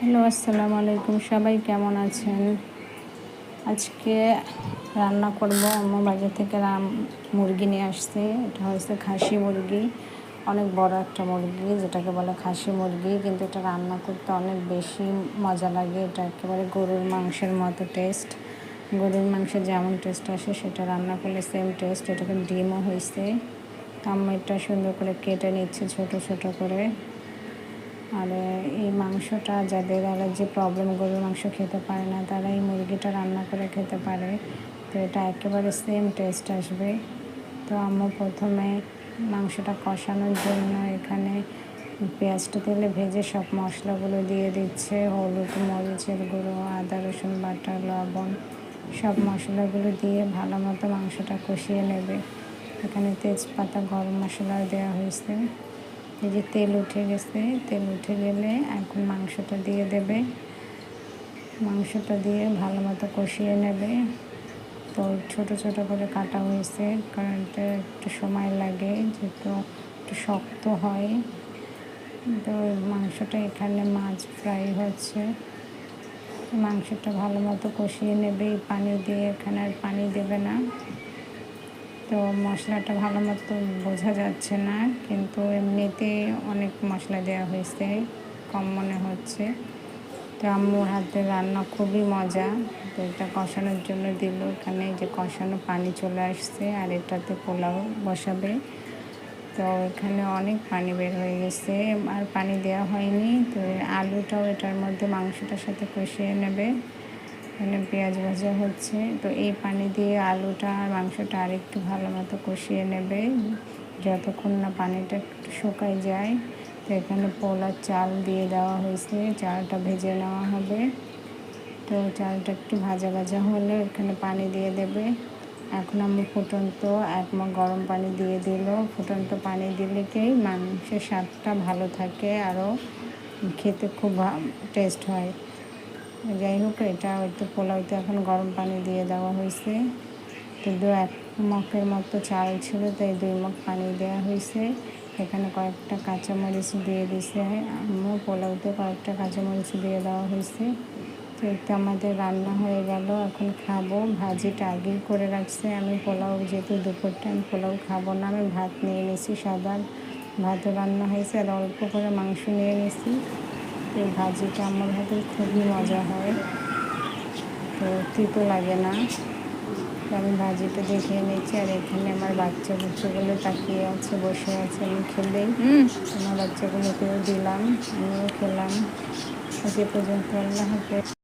Hello, আসসালামু আলাইকুম। সবাই কেমন আছেন? আজকে রান্না করব। আমার বাজার থেকে রাম মুরগি নিয়ে আসছে। এটা হচ্ছে খাসি মুরগি। অনেক বড় একটা মুরগি, যেটাকে বলে খাসি মুরগি। কিন্তু এটা রান্না করতে অনেক বেশি মজা লাগে। এটা একেবারে গরুর মাংসের মতো টেস্ট গরুর মাংসের যেমন টেস্ট আসে, সেটা রান্না করলে সেম টেস্ট এটাকে ডিমও হয়েছে আম্মু এটা সুন্দর করে কেটে নিচ্ছে ছোট ছোট করে। আর এই মাংসটা যাদের অ্যালার্জি প্রবলেম গরুর মাংস খেতে পারে না, তারা এই মুরগিটা রান্না করে খেতে পারে। তো এটা একেবারে সেম টেস্ট আসবে। তো আম্মু প্রথমে মাংসটা কষানোর জন্য এখানে পেঁয়াজটা তেলে ভেজে সব মশলাগুলো দিয়ে দিচ্ছে। হলুদ মরিচের গুঁড়ো, আদা, রসুন, বাটা, লবণ সব মশলাগুলো দিয়ে ভালো মতো মাংসটা কষিয়ে নেবে। এখানে তেজপাতা, গরম মশলা দেওয়া হয়েছে। এই যে তেল উঠে গেছে, তেল উঠে গেলে এখন মাংসটা দিয়ে দেবে। মাংসটা দিয়ে ভালো মতো কষিয়ে নেবে। তো ছোট ছোট করে কাটা হয়েছে, কারণ এটা একটু সময় লাগে, যেহেতু একটু শক্ত হয়। তো মাংসটা এখানে মাছ ফ্রাই হচ্ছে। মাংসটা ভালো মতো কষিয়ে নেবে, পানি দিয়ে, এখানে আর পানি দেবে না। তো মশলাটা ভালো মতো বোঝা যাচ্ছে না, কিন্তু এমনিতে অনেক মশলা দেওয়া হয়েছে, কম মনে হচ্ছে। তো আম্মুর হাতে রান্না খুবই মজা, তো এটা কষানোর জন্য দিল। এখানে যে কষানো পানি চলে আসছে, আর এটাতে পোলাও বসাবে। তো এখানে অনেক পানি বের হয়ে গেছে, আর পানি দেওয়া হয়নি। তো আলুটাও এটার মধ্যে মাংসটার সাথে কষিয়ে নেবে। এখানে পেঁয়াজ ভাজা হচ্ছে। তো এই পানি দিয়ে আলুটা আর মাংসটা আরেকটু ভালো মতো কষিয়ে নেবে। যতক্ষণ না পানিটা একটু শুকায় যায়। তো এখানে পোলার চাল দিয়ে দেওয়া হয়েছে। চালটা ভেজে নেওয়া হবে। তো চালটা একটু ভাজা ভাজা হলে এখানে পানি দিয়ে দেবে। এখন আমি ফুটন্ত এক মগ গরম পানি দিয়ে দিল। ফুটন্ত পানি দিলে কি মাংসের স্বাদটা ভালো থাকে। আরও খেতে খুব টেস্ট হয়। যাই হোক, এটা হয়তো পোলাওতে এখন গরম পানি দিয়ে দেওয়া হয়েছে। তো দু এক মগের মতো চাল ছিল, তাই দুই মগ পানি দেওয়া হয়েছে। এখানে কয়েকটা কাঁচামরিচ দিয়ে দিছে আম্মু পোলাওতে কয়েকটা কাঁচামরিচ দিয়ে দেওয়া হয়েছে। তো এটা আমাদের রান্না হয়ে গেল। এখন খাব। ভাজিটা আগেই করে রাখছে। আমি পোলাও, যেহেতু দুপুর টাইম পোলাও খাব না, আমি ভাত নিয়ে নিয়েছি সাদা ভাতও রান্না হয়েছে। আর অল্প করে মাংস নিয়ে নিয়েছি। এই ভাজিটা আমার হাতে খুবই মজা হয়। তো তিতো লাগে না। আমি ভাজিটা দেখিয়ে নিচ্ছি আর এখানে আমার বাচ্চা বুচ্চাগুলো তাকিয়ে আছে বসে আছে আমি খেলেই আমার বাচ্চাগুলোকেও দিলাম আমিও খেলাম। আজকে পর্যন্ত আল্লাহ হাফেজ।